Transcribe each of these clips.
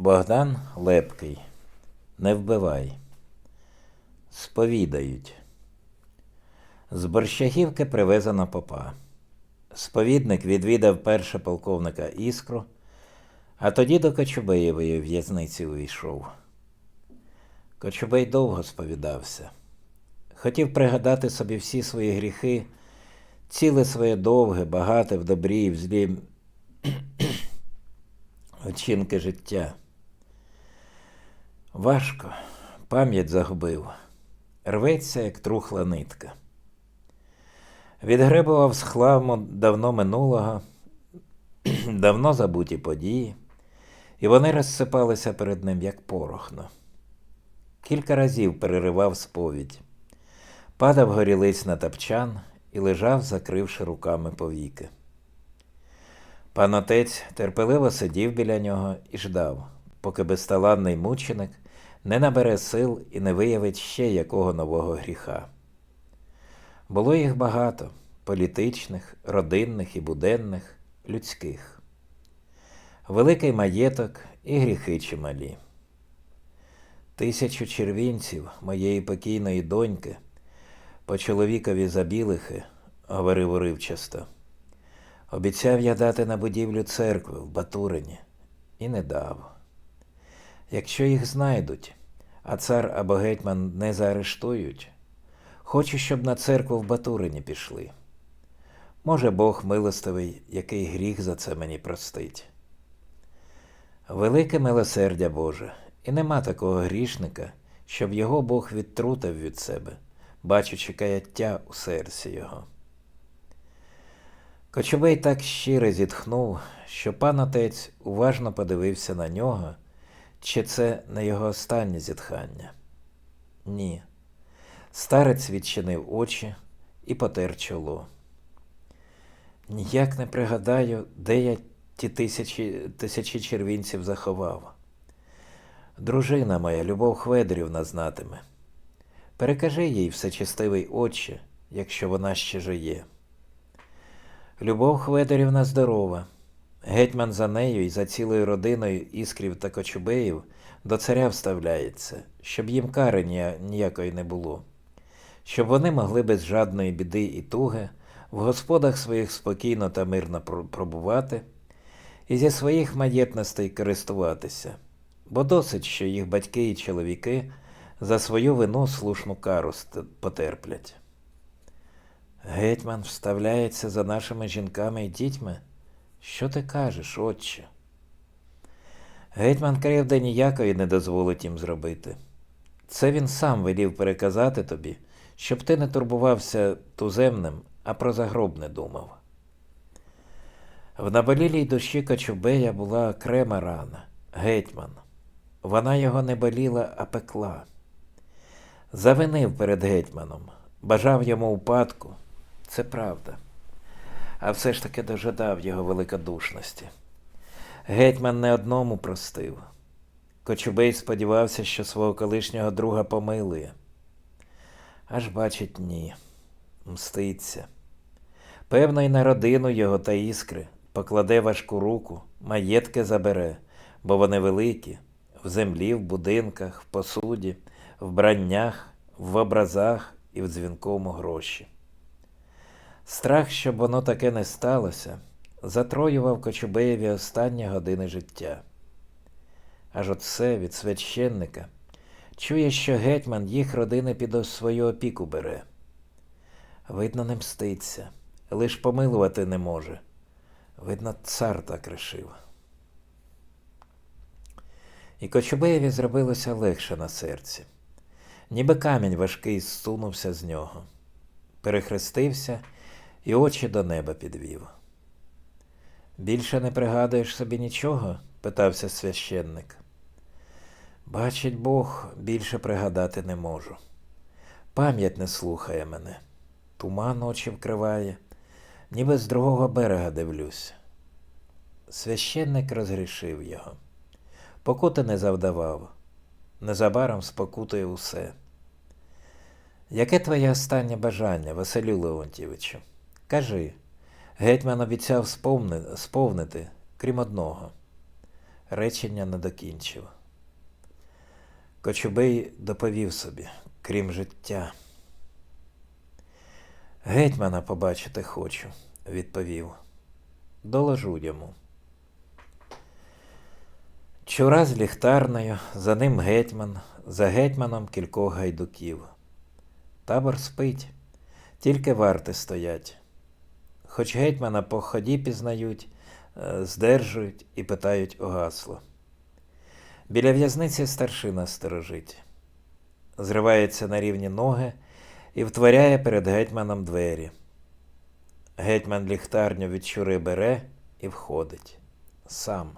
Богдан Лепкий. Не вбивай. Сповідають. З Борщагівки привезено попа. Сповідник відвідав перше полковника Іскру, а тоді до Кочубеєвої в'язниці увійшов. Кочубей довго сповідався. Хотів пригадати собі всі свої гріхи, ціле своє довге, багате в добрі і в злі вчинки життя. Важко, пам'ять загубив, рветься, як трухла нитка. Відгребував з хламу давно минулого, давно забуті події, і вони розсипалися перед ним, як порохно. Кілька разів переривав сповідь, падав горілиць на тапчан і лежав, закривши руками повіки. Пан отець терпеливо сидів біля нього і ждав, поки безталанний мученик не набере сил і не виявить ще якого нового гріха. Було їх багато політичних, родинних і буденних, людських. Великий маєток і гріхи чималі. Тисячу червінців моєї покійної доньки по чоловікові забілихи, говорив уривчасто. Обіцяв я дати на будівлю церкви в Батурині і не дав. Якщо їх знайдуть, а цар або гетьман не заарештують, хочу, щоб на церкву в Батурині пішли. Може, Бог милостивий, який гріх за це мені простить. Велике милосердя Боже, і нема такого грішника, щоб його Бог відтрутив від себе, бачучи каяття у серці його. Кочубей так щиро зітхнув, що пан отець уважно подивився на нього, чи це не його останнє зітхання. Ні. Старець відчинив очі і потер чоло. Ніяк не пригадаю, де я ті тисячі, тисячі червінців заховав. Дружина моя, Любов Хведорівна, знатиме. Перекажи їй всечестивий отче, якщо вона ще жиє. Любов Хведорівна здорова. Гетьман за нею і за цілою родиною іскрів та кочубеїв до царя вставляється, щоб їм кари ніякої не було, щоб вони могли без жадної біди і туги в господах своїх спокійно та мирно пробувати і зі своїх маєтностей користуватися, бо досить, що їх батьки і чоловіки за свою вину слушну кару потерплять. Гетьман вставляється за нашими жінками і дітьми. Що ти кажеш, отче? Гетьман кривди ніякої не дозволить їм зробити. Це він сам велів переказати тобі, щоб ти не турбувався туземним, а про загробне думав. В наболілій душі Кочубея була окрема рана, гетьман. Вона його не боліла, а пекла. Завинив перед гетьманом, бажав йому упадку. Це правда. А все ж таки дожидав його великодушності. Гетьман не одному простив. Кочубей сподівався, що свого колишнього друга помилує. Аж бачить, ні, мститься. Певно, й на родину його та іскри покладе важку руку, маєтки забере, бо вони великі, в землі, в будинках, в посуді, в браннях, в образах і в дзвінкому гроші. Страх, щоб воно таке не сталося, затроював Кочубеєві останні години життя. Аж все від священника чує, що гетьман їх родини під свою опіку бере. Видно, не мститься, лиш помилувати не може. Видно, цар так рішив. І Кочубеєві зробилося легше на серці, ніби камінь важкий зсунувся з нього. Перехрестився і очі до неба підвів. Більше не пригадуєш собі нічого? питався священник. Бачить Бог, більше пригадати не можу. Пам'ять не слухає мене, туман очі вкриває, ніби з другого берега дивлюсь. Священник розгрішив його, покути не завдавав, незабаром спокутує усе. Яке твоє останнє бажання, Василю Леонтьєвичу? Кажи, гетьман обіцяв сповни, сповнити, крім одного. Речення не докінчив. Кочубей доповів собі, крім життя. Гетьмана побачити хочу, відповів. Доложу йому. Чура з ліхтарною, за ним гетьман, за гетьманом кількох гайдуків. Табор спить, тільки варти стоять. Хоч гетьмана по ході пізнають, е, здержують і питають о гасло. Біля в'язниці старшина сторожить. Зривається на рівні ноги і втворяє перед гетьманом двері. Гетьман ліхтарню від чури бере і входить. Сам.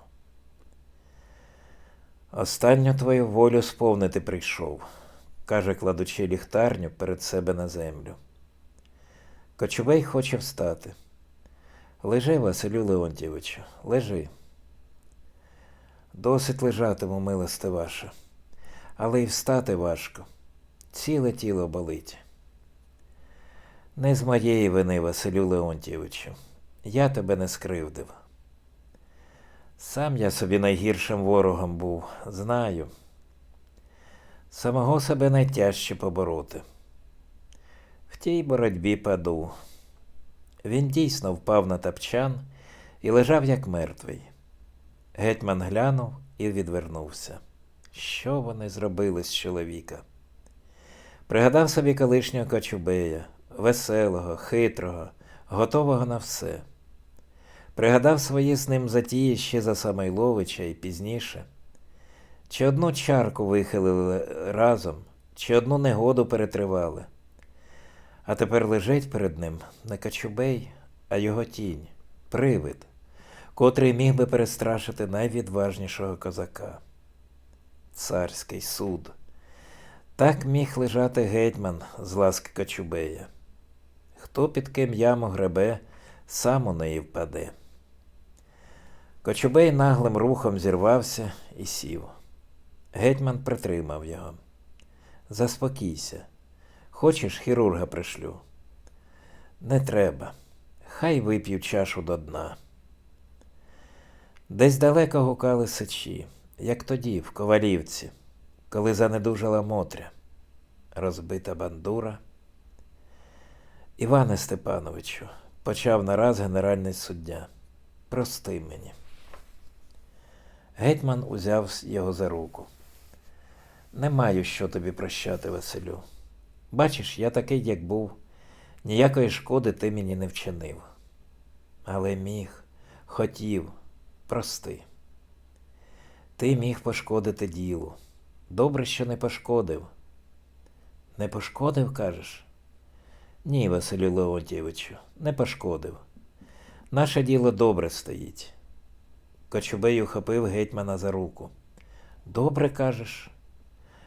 Останню твою волю сповнити прийшов, каже, кладучи ліхтарню перед себе на землю. Кочубей хоче встати. Лежи, Василю Леонтьєвичу, лежи. Досить лежатиму, милосте ваша, але й встати важко. Ціле тіло болить. Не з моєї вини, Василю Леонтьєвичу. Я тебе не скривдив. Сам я собі найгіршим ворогом був, знаю. Самого себе найтяжче побороти. В тій боротьбі паду. Він дійсно впав на тапчан і лежав як мертвий. Гетьман глянув і відвернувся. Що вони зробили з чоловіка? Пригадав собі колишнього Кочубея, веселого, хитрого, готового на все. Пригадав свої з ним затії ще за Самойловича і пізніше. Чи одну чарку вихилили разом, чи одну негоду перетривали. А тепер лежить перед ним не Кочубей, а його тінь, привид, котрий міг би перестрашити найвідважнішого козака. Царський суд. Так міг лежати гетьман з ласки Кочубея. Хто під ким яму гребе, сам у неї впаде. Кочубей наглим рухом зірвався і сів. Гетьман притримав його. Заспокійся. Хочеш, хірурга пришлю? Не треба. Хай вип'ю чашу до дна. Десь далеко гукали сичі, як тоді, в Ковалівці, коли занедужала Мотря, розбита бандура. Іване Степановичу, почав нараз генеральний суддя. Прости мені. Гетьман узяв його за руку. Не маю що тобі прощати, Василю. Бачиш, я такий, як був, ніякої шкоди ти мені не вчинив. Але міг, хотів, прости. Ти міг пошкодити ділу. Добре, що не пошкодив. Не пошкодив, кажеш? Ні, Василю Леонтьєвичу, не пошкодив. Наше діло добре стоїть. Кочубей ухопив гетьмана за руку. Добре кажеш.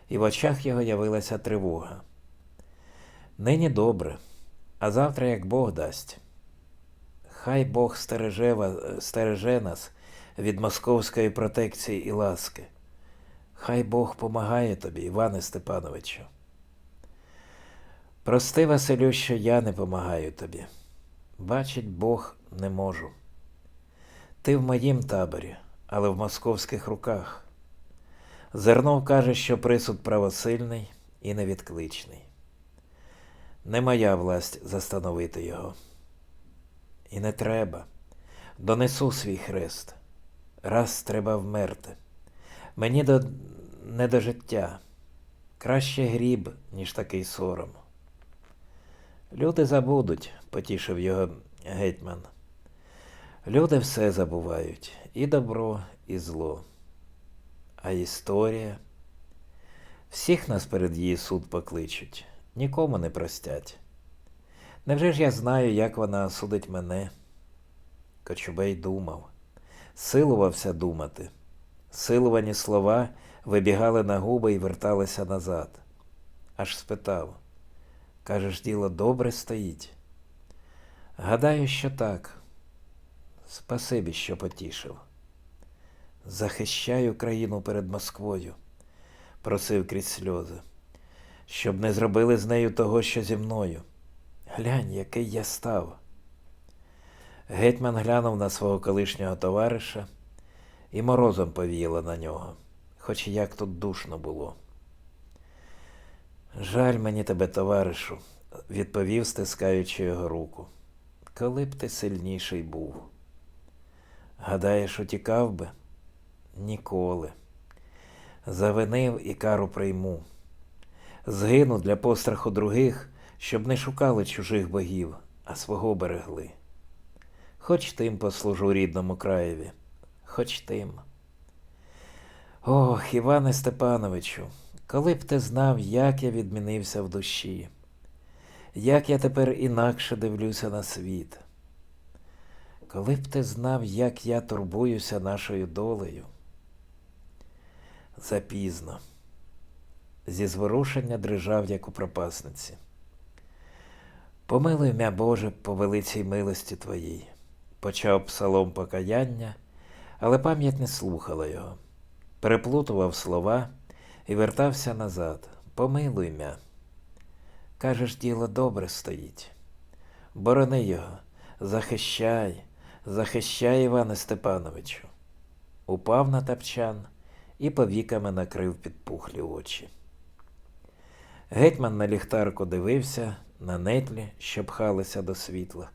І в очах його явилася тривога. Нині добре, а завтра як Бог дасть. Хай Бог стереже, стереже нас від московської протекції і ласки. Хай Бог помагає тобі, Іване Степановичу. Прости, Василю, що я не помагаю тобі. Бачить Бог не можу. Ти в моїм таборі, але в московських руках. Зернов каже, що присуд правосильний і невідкличний. Не моя власть застановити його. І не треба. Донесу свій хрест. Раз треба вмерти. Мені до... не до життя. Краще гріб, ніж такий сором. Люди забудуть, потішив його гетьман. Люди все забувають, і добро, і зло. А історія. Всіх нас перед її суд покличуть, нікому не простять. Невже ж я знаю, як вона осудить мене? Кочубей думав, силувався думати. Силувані слова вибігали на губи і верталися назад. Аж спитав кажеш, діло добре стоїть. Гадаю, що так. Спасибі, що потішив. Захищаю країну перед Москвою, просив крізь сльози, щоб не зробили з нею того, що зі мною. Глянь, який я став. Гетьман глянув на свого колишнього товариша і морозом повіяло на нього, хоч як тут душно було. Жаль мені тебе, товаришу, відповів, стискаючи його руку. Коли б ти сильніший був. Гадаєш, утікав би? Ніколи. Завинив і кару прийму. Згину для постраху других, щоб не шукали чужих богів, а свого берегли. Хоч тим послужу рідному краєві, хоч тим. Ох, Іване Степановичу, коли б ти знав, як я відмінився в душі, як я тепер інакше дивлюся на світ. Коли б ти знав, як я турбуюся нашою долею. Запізно. Зі зворушення дрижав, як у пропасниці. Помилуй мя, Боже, по великій милості Твоїй, почав псалом покаяння, але пам'ять не слухала його. Переплутував слова і вертався назад. Помилуй мя. Кажеш, діло добре стоїть. Борони його, захищай, захищай, Іване Степановичу. Упав на тапчан і повіками накрив підпухлі очі. Гетьман на ліхтарку дивився на нетлі, що пхалися до світла.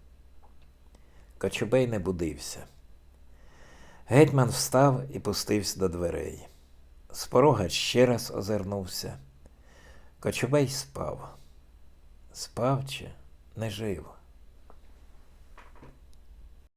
Кочубей не будився. Гетьман встав і пустився до дверей. З порога ще раз озирнувся. Кочубей спав. Спав чи не жив.